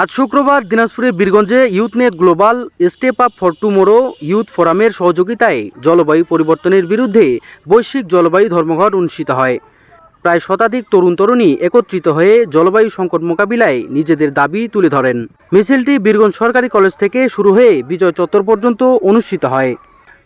আজ শুক্রবার দিনাজপুরের বীরগঞ্জে YouthNet global step up for tomorrow youth ফোরামের সহযোগিতায় জলবায়ু পরিবর্তনের বিরুদ্ধে বৈশ্বিক জলবায়ু ধর্মঘট অনুষ্ঠিত হয়। প্রায় শতাধিক তরুণ তরুণী একত্রিত হয়ে জলবায়ু সংকট মোকাবিলায় নিজেদের দাবি তুলে ধরেন। মিছিলটি বীরগঞ্জ সরকারি কলেজ থেকে শুরু হয়ে বিজয় চত্বর পর্যন্ত অনুষ্ঠিত হয়।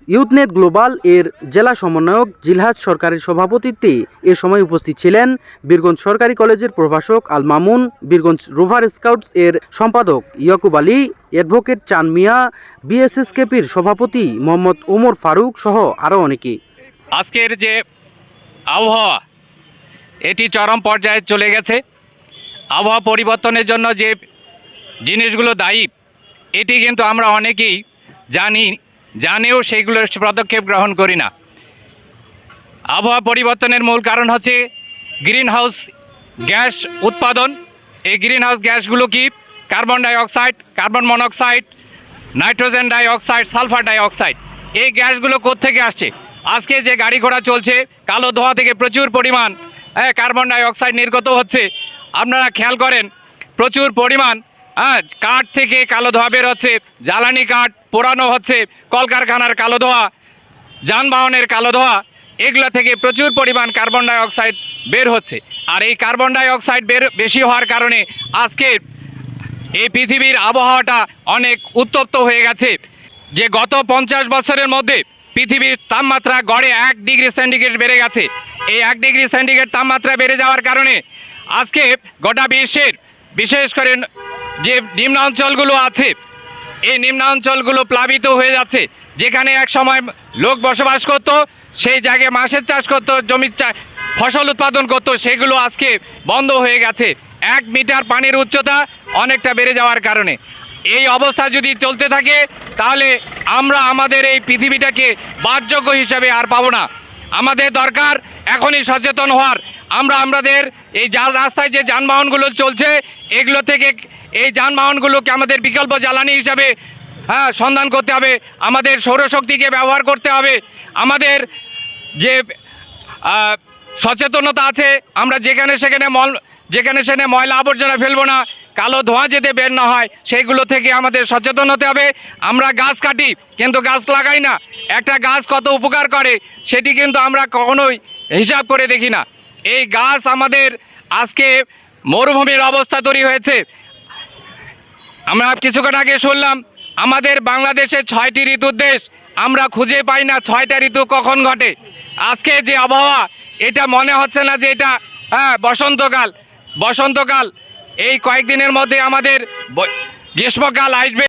ইউথনেট গ্লোবাল এর জেলা সমন্বয়ক জিলহাজ সরকারের সভাপতিত্বে এ সময় উপস্থিত ছিলেন বীরগঞ্জ সরকারি কলেজের প্রভাষক আল মামুন বীরগঞ্জ রোভার স্কাউটস এর সম্পাদক ইয়াকুব আলী, অ্যাডভোকেট চান মিয়া, বিএসএসকেপির সভাপতি মোহাম্মদ ওমর ফারুক সহ আরও অনেকে। আজকের যে আবহাওয়া, এটি চরম পর্যায়ে চলে গেছে। আবহাওয়া পরিবর্তনের জন্য যে জিনিসগুলো দায়ী, এটি কিন্তু আমরা অনেকেই জানি জানেও সেইগুলোর পদক্ষেপ গ্রহণ করি না। আবহাওয়া পরিবর্তনের মূল কারণ হচ্ছে গ্রিন হাউস গ্যাস উৎপাদন। এই গ্রিন হাউস গ্যাসগুলো কি? Carbon dioxide, carbon monoxide, nitrogen dioxide sulphur dioxide. এই গ্যাসগুলো কোত্থেকে আসছে? আজকে যে গাড়ি ঘোড়া চলছে, কালো ধোঁয়া থেকে প্রচুর পরিমাণ হ্যাঁ কার্বন ডাইঅক্সাইড নির্গত হচ্ছে। আপনারা খেয়াল করেন, প্রচুর পরিমাণ হ্যাঁ কাঠ থেকে কালো ধোঁয়া বের হচ্ছে, জ্বালানি কাঠ পোড়ানো হচ্ছে, কলকারখানার কালো ধোয়া, যানবাহনের কালো ধোঁয়া, এগুলো থেকে প্রচুর পরিমাণ কার্বন ডাই অক্সাইড বের হচ্ছে। আর এই কার্বন ডাই অক্সাইড বের বেশি হওয়ার কারণে আজকে এই পৃথিবীর আবহাওয়াটা অনেক উত্তপ্ত হয়ে গেছে। যে গত পঞ্চাশ বছরের মধ্যে পৃথিবীর তাপমাত্রা গড়ে এক ডিগ্রি সেন্টিগ্রেড বেড়ে গেছে, এই এক ডিগ্রি সেন্টিগ্রেড তাপমাত্রা বেড়ে যাওয়ার কারণে আজকে গোটা বিশ্বের, বিশেষ করে যে নিম্নাঞ্চলগুলো আছে, এই নিম্নাঞ্চলগুলো প্লাবিত হয়ে যাচ্ছে, যেখানে এক সময় লোক বসবাস করত, সেই জায়গায় মাছের চাষ করতো, জমির ফসল উৎপাদন করতো, সেগুলো আজকে বন্ধ হয়ে গেছে। এক মিটার পানির উচ্চতা অনেকটা বেড়ে যাওয়ার কারণে। এই অবস্থা যদি চলতে থাকে, তাহলে আমরা আমাদের এই পৃথিবীটাকে বাসযোগ্য হিসাবে আর পাবো না। আমাদের দরকার এখনই সচেতন হওয়ার। আমরা আমাদের এই জাল রাস্তায় যে যানবাহনগুলো চলছে, এগুলো থেকে এই যানবাহনগুলোকে আমাদের বিকল্প জ্বালানি হিসাবে হ্যাঁ সন্ধান করতে হবে। আমাদের সৌরশক্তিকে ব্যবহার করতে হবে। আমাদের যে সচেতনতা আছে, আমরা যেখানে সেখানে মল, যেখানে সেখানে ময়লা আবর্জনা ফেলব না, কালো ধোঁয়া যেতে বের না হয়, সেইগুলো থেকে আমাদের সচেতন হতে হবে। আমরা গাছ কাটি, কিন্তু গাছ লাগাই না। একটা গাছ কত উপকার করে, সেটি কিন্তু আমরা কখনোই হিসাব করে দেখি না। এই গাছ আমাদের আজকে মরুভূমির অবস্থা তৈরি হয়েছে। আমরা কিছুক্ষণ আগে শুনলাম, আমাদের বাংলাদেশে ছয়টি ঋতুর দেশ, আমরা খুঁজে পাই না ছয়টা ঋতু কখন ঘটে। আজকে যে আবহাওয়া, এটা মনে হচ্ছে না যে এটা হ্যাঁ বসন্তকাল। বসন্তকাল, এই কয়েকদিনের মধ্যে আমাদের গ্রীষ্মকাল আসবে।